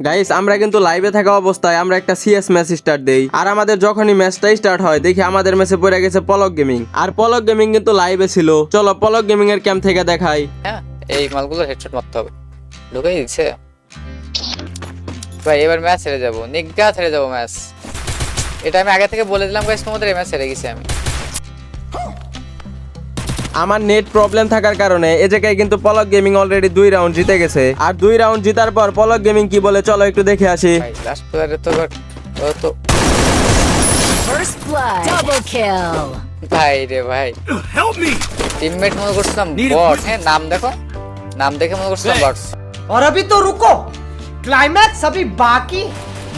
Guys আমরা কিন্তু লাইভে থাকা অবস্থায় আমরা একটা সিএস ম্যাচ স্টার্ট দেই। আর আমাদের যখনই ম্যাচটা স্টার্ট হয়, দেখি আমাদের ম্যাচে পড়ে গেছে পলক গেমিং আর পলক গেমিং কিন্তু লাইভে ছিল। চলো পলক গেমিং এর ক্যাম্প থেকে দেখাই। হ্যাঁ এই মালগুলো হেডশট মারতে হবে। ঢুকেই দিচ্ছে ভাই, এবার ম্যাচ হেরে যাব। নিজ্ঞা হেরে যাব ম্যাচ এটা আমি আগে থেকে বলে দিলাম গাইস তোমাদের এই ম্যাচ হেরে গেছি আমি। আমার নেট প্রবলেম থাকার কারণে এ জায়গায় কিন্তু পলক গেমিং অলরেডি দুই রাউন্ড জিতে গেছে আর দুই রাউন্ড জিতার পর পলক গেমিং কি বলে চলো একটু দেখে আসি ভাই লাস্ট প্লেয়ারে তো এবার ও তো First blood. Double kill. ভাই রে ভাই Help me! টিমমেট মনে করছিলাম Need a বট push. হ্যাঁ নাম দেখো নাম দেখে মনে করছিলাম বট और अभी तो रुको क्लाइमैक्स अभी बाकी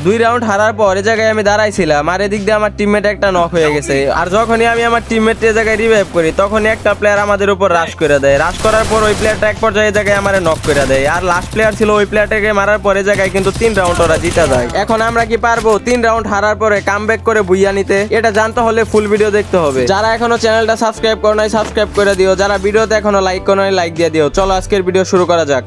দুই রাউন্ড হারার পর এ জায়গায় আমি দাঁড়াইছিলাম, আর এদিক দিয়ে আমার টিমমেট একটা নক হয়ে গেছে। আর যখনই আমি আমার টিমমেট এ জায়গায় রিভাইভ করি, তখনই একটা প্লেয়ার আমাদের উপর রাশ করে দেয়। রাশ করার পর ওই প্লেয়ারটা এক পর্যায়ে জায়গায় আমার নক করে দেয়। আর লাস্ট প্লেয়ার ছিল ওই প্লেয়ারটাকে মারার পরে জায়গায় কিন্তু তিন রাউন্ড ওরা জিতে যায়। এখন আমরা কি পারব? তিন রাউন্ড হারার পরে কাম করে বুইয়া নিতে, এটা জানতে হলে ফুল ভিডিও দেখতে হবে। যারা এখনও চ্যানেলটা সাবস্ক্রাইব করো নাই সাবস্ক্রাইব করে দিও। যারা ভিডিওতে এখনও লাইক করো নাই লাইক দিয়ে দিও। চলো আজকের ভিডিও শুরু করা যাক।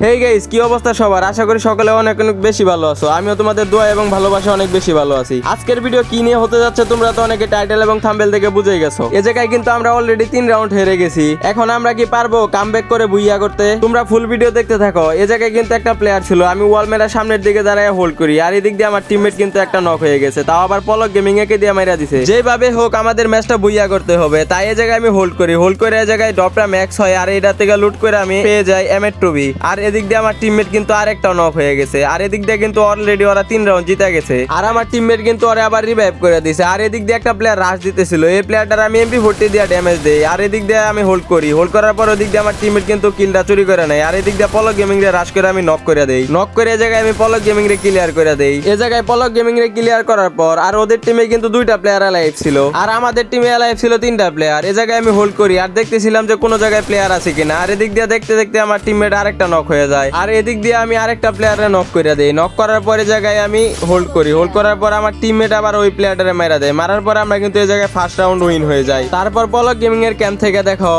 হেই গাইস কি অবস্থা সবার? আশা করি সকলে অনেক অনেক বেশি ভালো আছো। আমিও তোমাদের দোয়া এবং ভালোবাসা অনেক বেশি ভালো আছি। আজকের ভিডিও কি নিয়ে হতে যাচ্ছে তোমরা তো অনেকে টাইটেল এবং থাম্বেল দেখে বুঝে গেছো। এ জায়গায় কিন্তু আমরা অলরেডি তিন রাউন্ড হেরে গেছি। এখন আমরা কি পারব কামব্যাক করে বুইয়া করতে? তোমরা ফুল ভিডিও দেখতে থাকো। এ জায়গায় কিন্তু একটা প্লেয়ার ছিল, আমি ওয়াল মেরার সামনের দিকে দাঁড়ায় হোল্ড করি। আর এদিক দিয়ে আমার টিমমেট কিন্তু একটা নক হয়ে গেছে। তাও আবার পলক গেমিং একে দিয়ে মাইরা দিছে। যেভাবে হোক আমাদের ম্যাচটা বুইয়া করতে হবে। তাই এ জায়গায় আমি হোল্ড করি। হোল্ড করে এ জায়গায় ড্রপটা ম্যাক্স হয়। আর এটা থেকে লুট করে আমি পেয়ে যাই এমএট টুবি আর এদিক দিয়ে আমার টিমমেট কিন্তু আরেকটা নক হয়ে গেছে। আর এদিক দিয়ে কিন্তু অলরেডি ওরা তিন রাউন্ড জিতে গেছে। আর আমার টিমমেট কিন্তু ওরা আবার রিভাইভ করে দিছে। আর এদিক দিয়ে একটা প্লেয়ার রাশ দিতেছিল। এই প্লেয়ারটার আমি এমপি ফোর্টি দিয়ে ড্যামেজ দেই। আর এদিক দিয়ে আমি হোল্ড করি। হোল্ড করার পর ওদিক দিয়ে আমার টিমমেট কিন্তু কিলটা চুরি করে নেয়। আর এদিক দিয়ে পলক গেমিং রে রাশ করে আমি নক করে দেই। নক করে এই জায়গায় আমি পলক গেমিং রে ক্লিয়ার করে দেই। এই জায়গায় পলক গেমিং রে ক্লিয়ার করার পর আর ওদের টিমে কিন্তু দুইটা প্লেয়ার অ্যালাইভ ছিল। আর আমাদের টিমে অ্যালাইভ ছিল তিনটা প্লেয়ার এই জায়গায় আমি হোল্ড করি। আর দেখতেছিলাম যে কোনো জায়গায় প্লেয়ার আছে কিনা। আর এদিক দিয়ে দেখতে দেখতে আমার টিমমেট আরেকটা নক হয়ে যায়। আর এদিক দিয়ে আমি আরেকটা প্লেয়ারে নক করে দেই। নক করার পরে জায়গায় আমি হোল্ড করি। হোল্ড করার পর আমার টিমমেট আবার ওই প্লেয়ারে মারা দেয়। মারার পর আমরা কিন্তু এই জায়গায় ফার্স্ট রাউন্ড উইন হয়ে যাই। তারপর পলক গেমিং এর ক্যাম্প থেকে দেখো।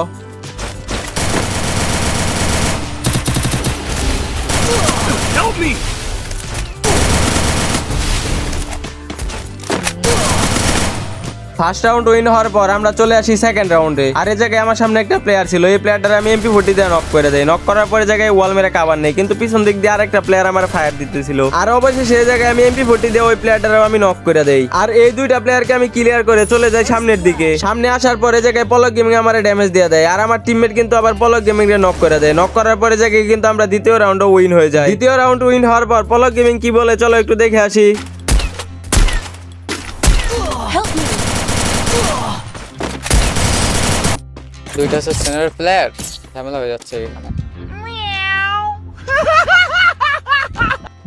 Help me! First round win হওয়ার পর আমরা চলে আসি সেকেন্ড রাউন্ডে আর এই জায়গায় আমার সামনে একটা প্লেয়ার ছিল, এই প্লেয়ারটার আমি এমপি ফোর্টি দিয়ে নক করে দেয় নক করার পরে জায়গায় ওয়াল মেরে কাবার নেই, কিন্তু পিছন দিক দিয়ে আরেকটা প্লেয়ার আমার ফায়ার দিতেছিল। আর অবশ্যই সেই জায়গায় আমি এমপি ফোর্টি দিয়ে ওই প্লেয়ারটারও আমি নক করে দেই। আর এই দুইটা প্লেয়ারকে আমি ক্লিয়ার করে চলে যাই সামনের দিকে। সামনে আসার পরে জায়গায় পলক গেমিং আমার ড্যামেজ দিয়ে দেয়। আর আমার টিমমেট কিন্তু আবার পলক গেমিং রে নক করে দেয়। নক করার পরে জায়গায় কিন্তু আমরা দ্বিতীয় রাউন্ডও উইন হয়ে যায় দ্বিতীয় রাউন্ড উইন হওয়ার পর পলক গেমিং কি বলে, চলো একটু দেখে আসি। দুইটা হচ্ছে সেনার প্লেয়ার ঝামেলা হয়ে যাচ্ছে এখানে।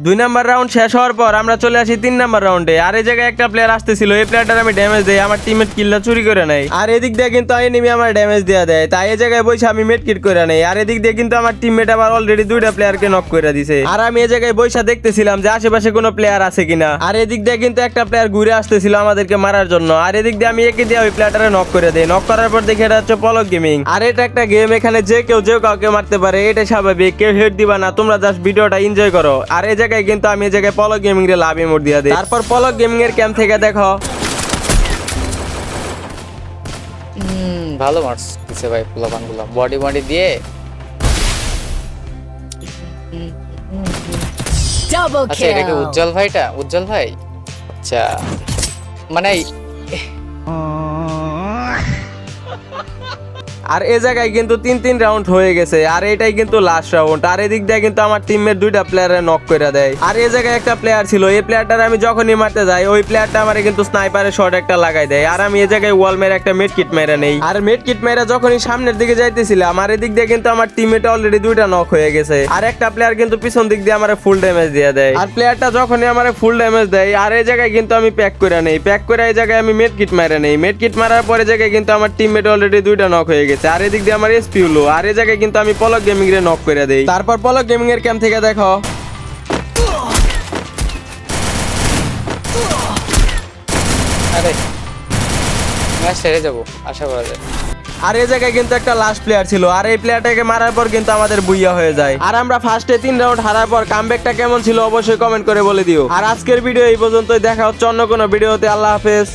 দুই নাম্বার রাউন্ড শেষ হওয়ার পর আমরা চলে আসি তিন নাম্বার রাউন্ডে আর এই জায়গায় একটা প্লেয়ার আসতেছিল, এই প্লেয়ারটার আমি ড্যামেজ দেই, আমার টিমের কিলটা চুরি করে নেয়। আর এদিক দিয়ে কিন্তু এনিমি আমার ড্যামেজ দেওয়া দেয়, তাই এই জায়গায় বসে আমি মেট কিট করে নেই। আর এদিক দিয়ে কিন্তু আমার টিমমেট আবার অলরেডি দুইটা প্লেয়ারকে নক করে দিছে। আর আমি এই জায়গায় বৈশা দেখতেছিলাম যে আশেপাশে কোনো প্লেয়ার আছে কিনা। আর এদিক দিয়ে কিন্তু একটা প্লেয়ার ঘুরে আসতেছিল আমাদেরকে মারার জন্য। আর এদিক দিয়ে আমি একে দিয়ে ওই প্লেয়ারটারে নক করে দেই। নক করার পর দেখি এটা হচ্ছে পলক গেমিং আর এটা একটা গেম এখানে যে কেউ, যে কাউকে মারতে পারে এটা স্বাভাবিক। কেউ হেড দিবা না, তোমরা জাস্ট ভিডিওটা এনজয় করো। আর এই জায়গায় কিন্তু আমি এই জায়গায় পলক গেমিং রে লাভ ইমোট দিয়ে দিই। তারপর পলক গেমিং এর ক্যাম্প থেকে দেখো। হুম ভালো মার্কস দিছে ভাই পোলাপানগুলো। বডি বডি দিয়ে। আচ্ছা এটা কি উজ্জ্বল ভাইটা? উজ্জ্বল ভাই? আচ্ছা। মানে আর এই জায়গায় কিন্তু তিন তিন রাউন্ড হয়ে গেছে, আর এটাই কিন্তু লাস্ট রাউন্ড আর এদিক দিয়ে কিন্তু আমার টিমের দুইটা প্লেয়ারে নক করে দেয়। আর এই জায়গায় একটা প্লেয়ার ছিল, এই প্লেয়ারটার আমি যখনই মারতে যাই, ওই প্লেয়ারটা আমার কিন্তু স্নাইপারের শট একটা লাগাই দেয়। আর আমি এই জায়গায় ওয়াল মেরে একটা মেড কিট মেরে নেই। আর মেড কিট মেরে যখনই সামনের দিকে যাইতেছিলাম, আর এদিক দিয়ে কিন্তু আমার টিমমেট অলরেডি দুইটা নক হয়ে গেছে। আর একটা প্লেয়ার কিন্তু পিছন দিক দিয়ে আমার ফুল ড্যামেজ দিয়ে দেয়। আর প্লেয়ারটা যখনই আমার ফুল ড্যামেজ দেয়, আর এই জায়গায় কিন্তু আমি প্যাক করে নেই। প্যাক করে এই জায়গায় আমি মেড কিট মেরে নেই। মেড কিট মারার পরে জায়গায় কিন্তু আমার টিমমেট অলরেডি দুইটা নক হয়ে গেছে। আর এদিক দিয়ে আমার এসপি হলো। আর এই জায়গায় কিন্তু আমি পলক গেমিং রে নক করে দেই। তারপর পলক গেমিং এর ক্যাম্প থেকে দেখো। আরে ম্যাচ হেরে যাব আশা করা যায়। আর এই জায়গায় কিন্তু একটা লাস্ট প্লেয়ার ছিল। আর এই প্লেয়ারটাকে মারার পর কিন্তু আমাদের বুইয়া হয়ে যায়। আর আমরা ফার্স্টে তিন রাউন্ড হারার পর কামব্যাকটা কেমন ছিল অবশ্যই কমেন্ট করে বলে দিও। আর আজকের ভিডিও এই পর্যন্তই। দেখা হচ্ছে অন্য কোনো ভিডিওতে আল্লাহ হাফেজ।